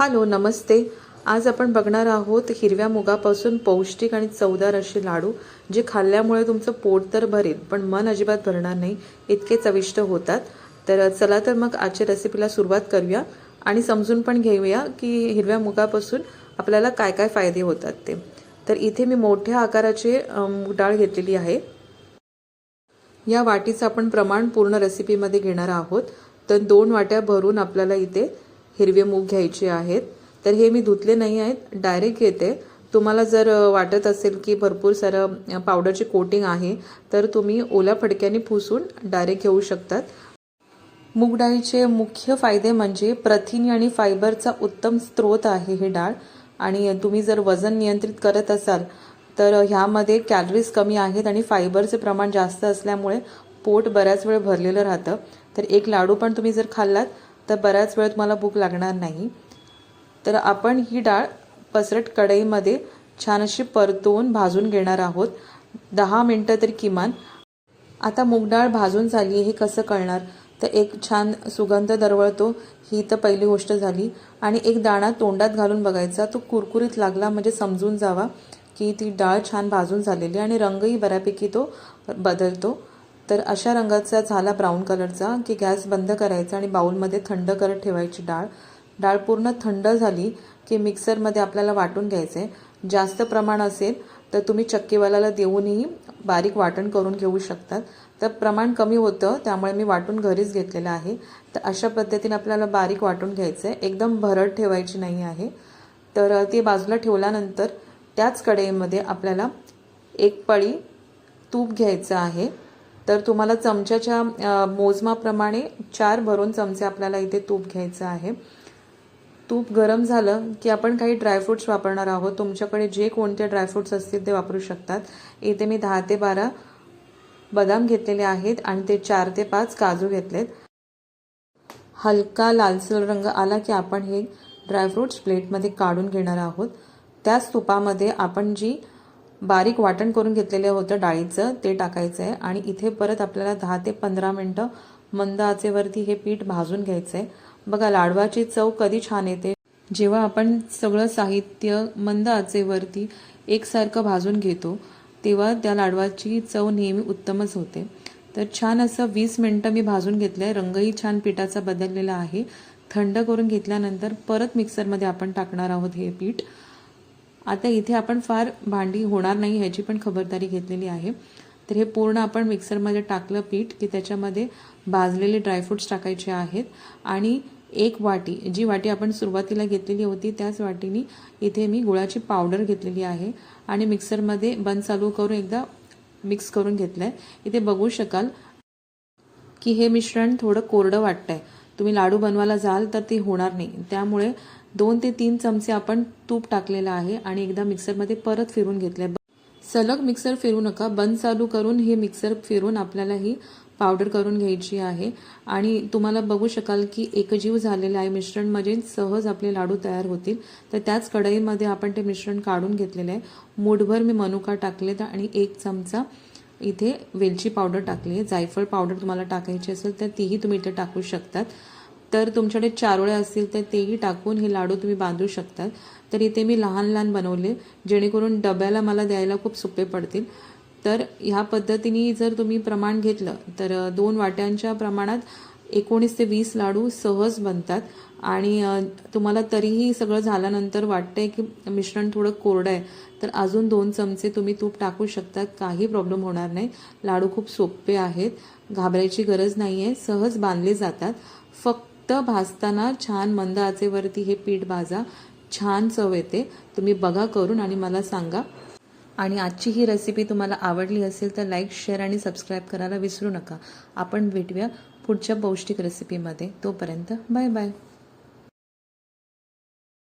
Hello नमस्ते. आज आपण बघणार आहोत हिरव्या मुगापासून पौष्टिक आणि चवदार असे लाडू जे खाल्ल्यामुळे तुमचं पोट तर भरेल पण मन अजिबात भरणार नाही इतके चविष्ट होतात. तर चला तर मग आजच्या रेसिपीला सुरुवात करूया आणि समजून पण घेऊया की हिरव्या मुगापासून आपल्याला काय काय फायदे होतात ते. तर इथे मी मोठ्या आकाराचे डाळ घेतलेली आहे. या वाटीचं आपण प्रमाण पूर्ण रेसिपीमध्ये घेणार आहोत. तर दोन वाट्या भरून आपल्याला इथे हिरवे मूग घ्यायचे आहेत. तर हे मी धुतले नाही आहेत. डायरेक्ट घेते तुम्हाला जर वाटत असेल की भरपूर सारं पावडरची कोटिंग आहे तर तुम्ही ओल्या फडक्याने पुसून डायरेक्ट घेऊ शकतात. मूग डाळीचे मुख्य फायदे म्हणजे प्रथिने आणि फायबरचा उत्तम स्रोत आहे हे डाळ. आणि तुम्ही जर वजन नियंत्रित करत असाल तर ह्यामध्ये कॅलरीज कमी आहेत आणि फायबरचे प्रमाण जास्त असल्यामुळे पोट बऱ्याच वेळ भरलेलं राहतं. तर एक लाडू पण तुम्ही जर खाल्लात तर बऱ्याच वेळ तुम्हाला भूक लागणार नाही. तर आपण ही डाळ पसरट कढईमध्ये छान अशी परतवून भाजून घेणार आहोत. दहा मिनटं तरी किमान. आता मूग डाळ भाजून झाली हे कसं कळणार? तर एक छान सुगंध दरवळतो. ही तर पहिली गोष्ट झाली. आणि एक दाणा तोंडात घालून बघायचा. तो कुरकुरीत लागला म्हणजे समजून जावा की ती डाळ छान भाजून झालेली आणि रंगही बऱ्यापैकी तो बदलतो. तर अशा रंगाचा झाला ब्राऊन कलरचा की गॅस बंद करायचा आणि बाऊलमध्ये थंड करत ठेवायची डाळ. डाळ पूर्ण थंड झाली की मिक्सरमध्ये आपल्याला वाटून घ्यायचं आहे जास्त प्रमाण असेल तर तुम्ही चक्कीवाल्याला देऊनही बारीक वाटण करून घेऊ शकतात. तर प्रमाण कमी होतं त्यामुळे मी वाटून घरीच घेतलेलं आहे. तर अशा पद्धतीने आपल्याला बारीक वाटून घ्यायचं आहे एकदम भरड ठेवायची नाही आहे. तर ते बाजूला ठेवल्यानंतर त्याच कढईमध्ये आपल्याला एक पळी तूप घ्यायचं आहे. तर तुम्हाला चमच्याच्या मोजमाप्रमाणे चार भरून चमचे आपल्याला इथे तूप घ्यायचं आहे. तूप गरम झालं की आपण काही ड्रायफ्रुट्स वापरणार आहोत. तुमच्याकडे जे कोणते ड्रायफ्रूट्स असतील ते वापरू शकतात. इथे मी दहा ते बारा बदाम घेतलेले आहेत आणि ते चार ते पाच काजू घेतलेत. हलका लालसर रंग आला की आपण हे ड्रायफ्रूट्स प्लेटमध्ये काढून घेणार आहोत. त्याच तुपामध्ये आपण जी बारीक वाटण करून घेतलेलं होतं डाळीचं ते टाकायचं आहे आणि इथे परत आपल्याला दहा ते पंधरा मिनटं मंद आचेवरती हे पीठ भाजून घ्यायचं आहे बघा लाडवाची चव कधी छान येते. जेव्हा आपण सगळं साहित्य मंद आचेवरती एकसारखं भाजून घेतो तेव्हा त्या लाडवाची चव नेहमी उत्तमच होते. तर छान असं वीस मिनटं मी भाजून घेतलं आहे रंगही छान पिठाचा बदललेला आहे. थंड करून घेतल्यानंतर परत मिक्सरमध्ये आपण टाकणार आहोत हे पीठ. आता इथे आपण फार भांडी होणार नाही ह्याची पण खबरदारी घेतलेली आहे. तर हे पूर्ण आपण मिक्सरमध्ये टाकलं पीठ की त्याच्यामध्ये भाजलेले ड्रायफ्रुट्स टाकायचे आहेत. आणि एक वाटी जी वाटी आपण सुरुवातीला घेतलेली होती त्याच वाटीनी इथे मी गुळाची पावडर घेतलेली आहे. आणि मिक्सरमध्ये बंद चालू करून एकदा मिक्स करून घेतलं आहे इथे बघू शकाल की हे मिश्रण थोडं कोरडं वाटतंय. तुम्ही लाडू बनवायला जाल तर ते होणार नाही. त्यामुळे दोन ते तीन चमचे आपण तूप टाकलेलं आहे आणि एकदा मिक्सरमध्ये परत फिरून घेतले सलग मिक्सर फिरू नका. बंद चालू करून हे मिक्सर फिरून आपल्याला ही पावडर करून घ्यायची आहे. आणि तुम्हाला बघू शकाल की एकजीव झालेलं आहे. मिश्रण म्हणजे सहज आपले लाडू तयार होतील. तर त्याच कढईमध्ये आपण ते मिश्रण काढून घेतलेलं आहे. मूठभर मी मनुका टाकलेत आणि एक चमचा इथे वेलची पावडर टाकली आहे. जायफळ पावडर तुम्हाला टाकायची असेल तर तीही तुम्ही इथे टाकू शकतात. तर तुमच्याकडे चारोळे असतील तर तेही टाकून हे लाडू तुम्ही बांधू शकतात. तर इथे मी लहान लहान बनवले जेणेकरून डब्याला मला द्यायला खूप सोपे पडतील. तर ह्या पद्धतीने जर तुम्ही प्रमाण घेतलं तर दोन वाट्यांच्या प्रमाणात एकोणीस ते वीस लाडू सहज बनतात. आणि तुम्हाला तरीही सगळं झाल्यानंतर वाटतंय की मिश्रण थोडं कोरडं आहे. तर अजून दोन चमचे तुम्ही तूप टाकू शकतात. काही प्रॉब्लेम होणार नाही. लाडू खूप सोपे आहेत. घाबरायची गरज नाही आहे सहज बांधले जातात. फक्त भाजताना छान मंद आचेवरती हे पीठ भाजा. छान चव येते. तुम्ही बघा करून आणि मला सांगा. आणि आजची ही रेसिपी तुम्हाला आवडली असेल तर लाईक शेअर आणि सबस्क्राईब करायला विसरू नका. आपण भेटूया पुढच्या पौष्टिक रेसिपीमध्ये तोपर्यंत बाय बाय